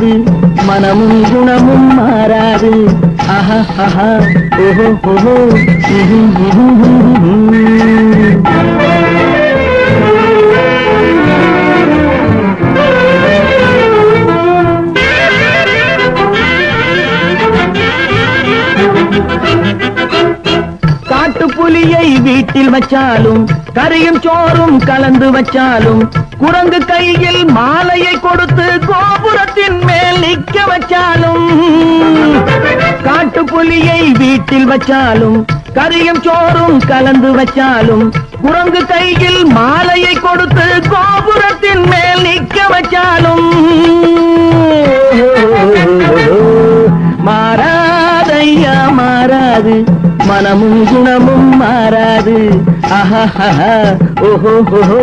மாறாது. மனமும் குணமும் மாறாது. ஆஹா ஆஹா. ஓஹோ ஓஹோ. ம்ஹும், ம்ஹும், காட்டுப்புலியை வீட்டில் வச்சாலும் கறியும் சோறும் கலந்து வச்சாலும் குரங்கு கையில் மாலையை கொடுத்து வீட்டில் வச்சாலும் கறியும் சோறும் கலந்து வச்சாலும் குரங்கு கையில் மாலையை கொடுத்து கோபுரத்தின் மேல் நிற்க வச்சாலும். மாறாதையா மாறாது. மனமும் குணமும் மாறாது. ஆஹா ஓஹோ ஓஹோ.